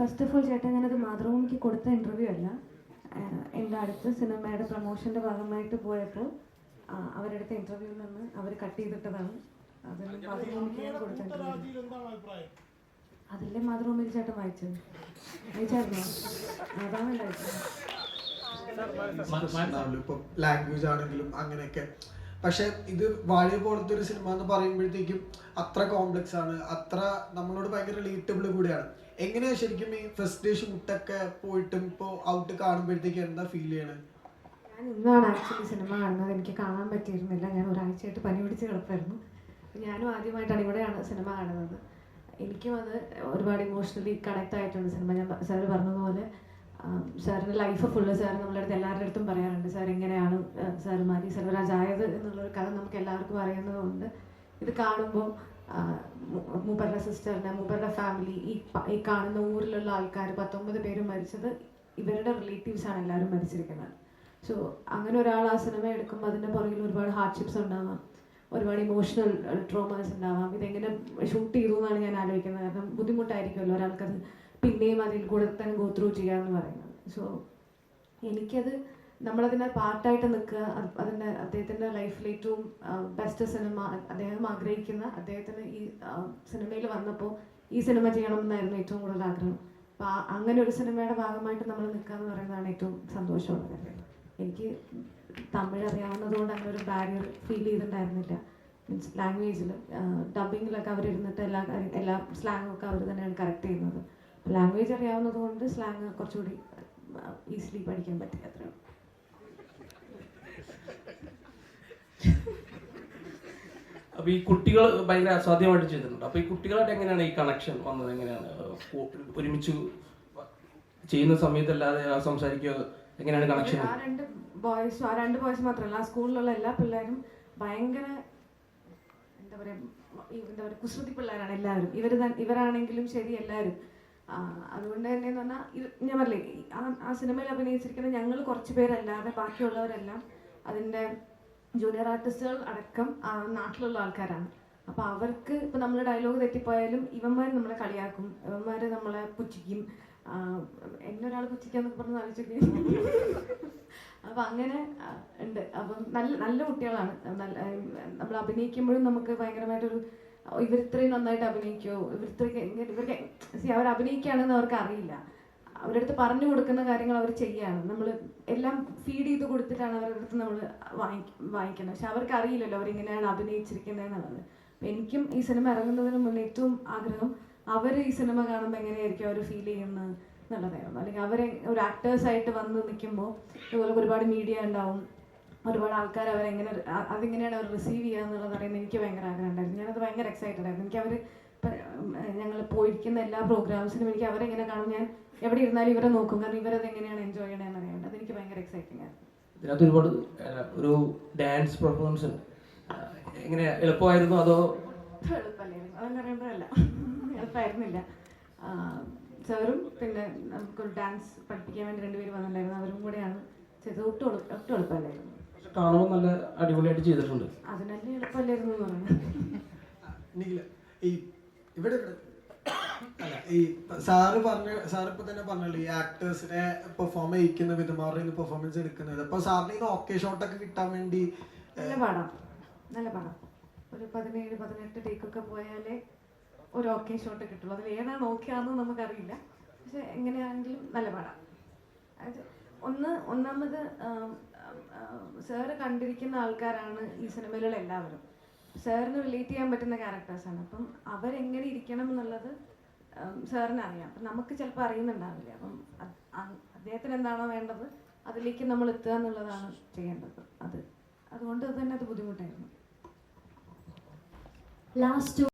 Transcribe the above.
First of all ചേട്ടൻ ഞാനത് മാതൃഭൂമിക്ക് കൊടുത്ത ഇന്റർവ്യൂ അല്ല. എന്റെ അടുത്ത സിനിമയുടെ പ്രൊമോഷന്റെ ഭാഗമായിട്ട് പോയപ്പോൾ അവരെടുത്ത ഇന്റർവ്യൂവിൽ നിന്ന് അവർ കട്ട് ചെയ്തിട്ടതാണ്. അതിൽ മാതൃഭൂമിക്ക് ഞാൻ കൊടുത്ത ഇന്റർവ്യൂ അതിലെ മാതൃഭൂമിയിൽ ചേട്ടൻ വായിച്ചത്. വായിച്ചായിരുന്നോ? അതാണ് ലാംഗ്വേജ് ആണെങ്കിലും അങ്ങനെയൊക്കെ. പക്ഷെ ഇത് വാഴ പോലത്തെ ഒരു സിനിമ എന്ന് പറയുമ്പോഴത്തേക്കും അത്ര കോംപ്ലക്സ് ആണ്. അത്ര നമ്മളോട് ഭയങ്കര റിലേറ്റബിൾ കൂടിയാണ്. എങ്ങനെയാ ശരിക്കും ഈ ഫസ്റ്റ് ഡേ ഷൂട്ടൊക്കെ പോയിട്ടും ഇപ്പൊ ഔട്ട് കാണുമ്പോഴത്തേക്ക് എന്താ ഫീൽ ചെയ്യണത് ഞാൻ ഇന്നാണ് ആക്ച്വലി സിനിമ കാണുന്നത്. എനിക്ക് കാണാൻ പറ്റിയിരുന്നില്ല. ഞാൻ ഒരാഴ്ചയായിട്ട് പനി പിടിച്ച് കിടപ്പായിരുന്നു. ഞാനും ആദ്യമായിട്ടാണ് ഇവിടെയാണ് സിനിമ കാണുന്നത്. എനിക്കും അത് ഒരുപാട് ഇമോഷണലി കണക്ട് ആയിട്ടുണ്ട് സിനിമ ഞാൻ സാർ പറഞ്ഞതുപോലെ സാറിന്റെ ലൈഫ് ഫുള്ള് സാർ നമ്മളുടെ അടുത്ത് എല്ലാവരുടെ അടുത്തും പറയാറുണ്ട്. സാർ എങ്ങനെയാണ് സാർ സെൽവരാജ് ആയത് എന്നുള്ളൊരു കഥ നമുക്ക് എല്ലാവർക്കും അറിയുന്നതുകൊണ്ട് ഇത് കാണുമ്പോൾ മൂപ്പരുടെ സിസ്റ്ററിനെ മൂപ്പരുടെ ഫാമിലി ഈ ഈ കാണുന്ന ഊരിലുള്ള ആൾക്കാർ പത്തൊമ്പത് പേര് മരിച്ചത് ഇവരുടെ റിലേറ്റീവ്സ് ആണ് എല്ലാവരും മരിച്ചിരിക്കുന്നത്. സോ അങ്ങനെ ഒരാൾ ആ സിനിമ എടുക്കുമ്പോൾ അതിന്റെ പുറകിൽ ഒരുപാട് ഹാർഡ്ഷിപ്സ് ഉണ്ടാവാം. ഒരുപാട് ഇമോഷണൽ ട്രോമാസ് ഉണ്ടാവാം. ഇതെങ്ങനെ ഷൂട്ട് ചെയ്തു എന്നാണ് ഞാൻ ആലോചിക്കുന്നത്. കാരണം ബുദ്ധിമുട്ടായിരിക്കുമല്ലോ ഒരാൾക്കത്. പിന്നെയും അതിൽ കൂടെ തന്നെ ഗോത്രൂ ചെയ്യുക ചെയ്യാന്ന് പറയുന്നത്. സോ എനിക്കത് നമ്മളതിനെ പാർട്ടായിട്ട് നിൽക്കുക. അത് അതിന്റെ അദ്ദേഹത്തിന്റെ ലൈഫിൽ ഏറ്റവും ബെസ്റ്റ് സിനിമ അദ്ദേഹം ആഗ്രഹിക്കുന്ന അദ്ദേഹത്തിന് ഈ സിനിമയിൽ വന്നപ്പോൾ ഈ സിനിമ ചെയ്യണമെന്നായിരുന്നു ഏറ്റവും കൂടുതൽ ആഗ്രഹം. അപ്പോൾ അങ്ങനെ ഒരു സിനിമയുടെ ഭാഗമായിട്ട് നമ്മൾ നിൽക്കുക എന്ന് പറയുന്നതാണ് ഏറ്റവും സന്തോഷമുള്ള കാര്യം എനിക്ക് തമിഴ് അറിയാവുന്നതുകൊണ്ട് അങ്ങനെ ഒരു ബാരിയർ ഫീൽ ചെയ്തിട്ടുണ്ടായിരുന്നില്ല. മീൻസ് ലാംഗ്വേജിൽ ഡബിങ്ങിലൊക്കെ അവരിരുന്നിട്ട് എല്ലാ എല്ലാ സ്ലാങ്ങും ഒക്കെ അവർ തന്നെയാണ് കറക്റ്റ് ചെയ്യുന്നത്. ലാംഗ്വേജ് അറിയാവുന്നത് കൊണ്ട് സ്ലാങ് കുറച്ചുകൂടി ഈസിലി പഠിക്കാൻ പറ്റി അത്രയും അപ്പൊ ഈ കുട്ടികൾ ഭയങ്കര അസാധ്യമായിട്ട് ചെയ്തിട്ടുണ്ട്. അപ്പൊ ഈ കുട്ടികളായിട്ട് എങ്ങനെയാണ് ഈ കണക്ഷൻ വന്നത്? എങ്ങനെയാണ് ഒരുമിച്ച് ചെയ്യുന്ന സമയത്തല്ലാതെ സംസാരിക്കുക എങ്ങനെയാണ് കണക്ഷൻ ആ രണ്ട് ബോയ്സും ആ രണ്ട് ബോയ്സ് മാത്രമല്ല ആ സ്കൂളിലുള്ള എല്ലാ പിള്ളേരും ഭയങ്കര എന്താ പറയാ എന്താ പറയുക കുസൃതി പിള്ളേരാണ് എല്ലാവരും. ഇവർ ഇവരാണെങ്കിലും ശരി എല്ലാവരും. അതുകൊണ്ട് തന്നെ എന്ന് പറഞ്ഞാൽ ഞാൻ പറഞ്ഞില്ലേ ആ ആ സിനിമയിൽ അഭിനയിച്ചിരിക്കുന്ന ഞങ്ങൾ കുറച്ച് പേരല്ലാതെ ബാക്കിയുള്ളവരെല്ലാം അതിന്റെ ജൂനിയർ ആർട്ടിസ്റ്റുകൾ അടക്കം നാട്ടിലുള്ള ആൾക്കാരാണ്. അപ്പോൾ അവർക്ക് ഇപ്പോൾ നമ്മൾ ഡയലോഗ് തെറ്റിപ്പോയാലും ഇവന്മാർ നമ്മളെ കളിയാക്കും. ഇവന്മാർ നമ്മളെ പുച്ഛിക്കും. എന്നെ ഒരാൾ പുച്ഛിക്കാന്നൊക്കെ പറഞ്ഞ് ആലോചിക്കും അപ്പം അങ്ങനെ ഉണ്ട്. അപ്പം നല്ല നല്ല കുട്ടികളാണ്. നമ്മൾ അഭിനയിക്കുമ്പോഴും നമുക്ക് ഭയങ്കരമായിട്ടൊരു ഇവരിത്രയും നന്നായിട്ട് അഭിനയിക്കുമോ ഇവരിത്രയും ഇവർക്ക് അവർ അഭിനയിക്കുകയാണെന്ന് അവർക്ക് അറിയില്ല. അവരുടെ അടുത്ത് പറഞ്ഞു കൊടുക്കുന്ന കാര്യങ്ങൾ അവർ ചെയ്യാണ് നമ്മൾ എല്ലാം ഫീഡ് ചെയ്ത് കൊടുത്തിട്ടാണ് അവരുടെ അടുത്ത് നമ്മൾ വാങ്ങിക്കുന്നത്. പക്ഷെ അവർക്ക് അറിയില്ലല്ലോ അവരിങ്ങനെയാണ് അഭിനയിച്ചിരിക്കുന്നത് എന്നുള്ളത് എനിക്കും ഈ സിനിമ ഇറങ്ങുന്നതിന് മുന്നേ ഏറ്റവും ആഗ്രഹം അവർ ഈ സിനിമ കാണുമ്പോൾ എങ്ങനെയായിരിക്കും അവർ ഫീൽ ചെയ്യുന്നത് എന്നുള്ളതായിരുന്നു. അല്ലെങ്കിൽ അവരെ ഒരു ആക്ടേഴ്സായിട്ട് വന്ന് നിൽക്കുമ്പോൾ ഇതുപോലെ ഒരുപാട് മീഡിയ ഉണ്ടാവും. ഒരുപാട് ആൾക്കാർ അവരെങ്ങനെ അതെങ്ങനെയാണ് അവർ റിസീവ് ചെയ്യുക എന്നുള്ളത് അറിയുന്നത് എനിക്ക് ഭയങ്കര ആഗ്രഹം ഉണ്ടായിരുന്നു. ഞാനത് ഭയങ്കര എക്സൈറ്റഡ് ആയിരുന്നു. എനിക്ക് അവർ ഞങ്ങൾ പോയിരിക്കുന്ന എല്ലാ പ്രോഗ്രാംസിനും എനിക്ക് അവരെങ്ങനെ കാണും? ഞാൻ എവിടെ ഇരുന്നാലും ഇവരെ നോക്കും. കാരണം ഇവരത് എങ്ങനെയാണ് എൻജോയ് ചെയ്യണമെന്ന് അറിയേണ്ടത് അതെനിക്ക് ഭയങ്കര എക്സൈറ്റിംഗ് ആയിരുന്നു. ഇതിനകത്ത് ഒരുപാട് ഒരു ഡാൻസ് പെർഫോമൻസ് ഉണ്ട്. എങ്ങനെ എളുപ്പമായിരുന്നു അതോ? എളുപ്പമല്ല എളുപ്പമല്ലായിരുന്നു. അതെന്ന് പറയുമ്പോഴല്ല. എളുപ്പമായിരുന്നില്ല. സാറും പിന്നെ നമുക്കൊരു ഡാൻസ് പഠിപ്പിക്കാൻ വേണ്ടി രണ്ടുപേര് വന്നിട്ടുണ്ടായിരുന്നു. അവരും കൂടെയാണ് ചെയ്തത്. ഒട്ടും ഒട്ടും എളുപ്പമല്ലായിരുന്നു. കാണുമ്പോൾ നല്ല അടിപൊളിയായിട്ട് ചെയ്തിട്ടുണ്ട്. അതിനല്ലേ എളുപ്പമല്ലായിരുന്നു എന്ന് പറയുന്നത് നിഖില ഈ ഇവിടെ ഇവിടെ അല്ല ഈ സാറ് പറഞ്ഞ സാർ ഇപ്പൊ തന്നെ പറഞ്ഞല്ലോ ഈ ആക്ടേഴ്സിനെ പെർഫോം ചെയ്യിക്കുന്ന വിധം അവരുടെ പെർഫോമൻസ് എടുക്കുന്നത്. അപ്പൊ സാറിന് ഇത് ഓക്കെ ഷോട്ടൊക്കെ കിട്ടാൻ വേണ്ടി നല്ല പാടാം. നല്ല പാടാം. ഒരു പതിനേഴ് പതിനെട്ട് ടേക്കൊക്കെ പോയാലേ ഒരു ഓക്കെ ഷോട്ട് കിട്ടുള്ളൂ. അതിൽ ഏതാണ് ഓക്കെ നമുക്കറിയില്ല. പക്ഷെ എങ്ങനെയാണെങ്കിലും നല്ല പാടാം. ഒന്ന് ഒന്നാമത് സാറ് കണ്ടിരിക്കുന്ന ആൾക്കാരാണ് ഈ സിനിമയിലുള്ള എല്ലാവരും. സാറിന് റിലേറ്റ് ചെയ്യാൻ പറ്റുന്ന ക്യാരക്ടേഴ്സാണ് അപ്പം അവരെങ്ങനെ ഇരിക്കണം എന്നുള്ളത് സാറിന് അറിയാം. അപ്പം നമുക്ക് ചിലപ്പോൾ അറിയുന്നുണ്ടാവില്ല. അപ്പം അദ്ദേഹത്തിന് എന്താണോ വേണ്ടത് അതിലേക്ക് നമ്മൾ എത്തുക എന്നുള്ളതാണ് ചെയ്യേണ്ടത്. അത് അതുകൊണ്ട് തന്നെ അത് ബുദ്ധിമുട്ടായിരുന്നു. Two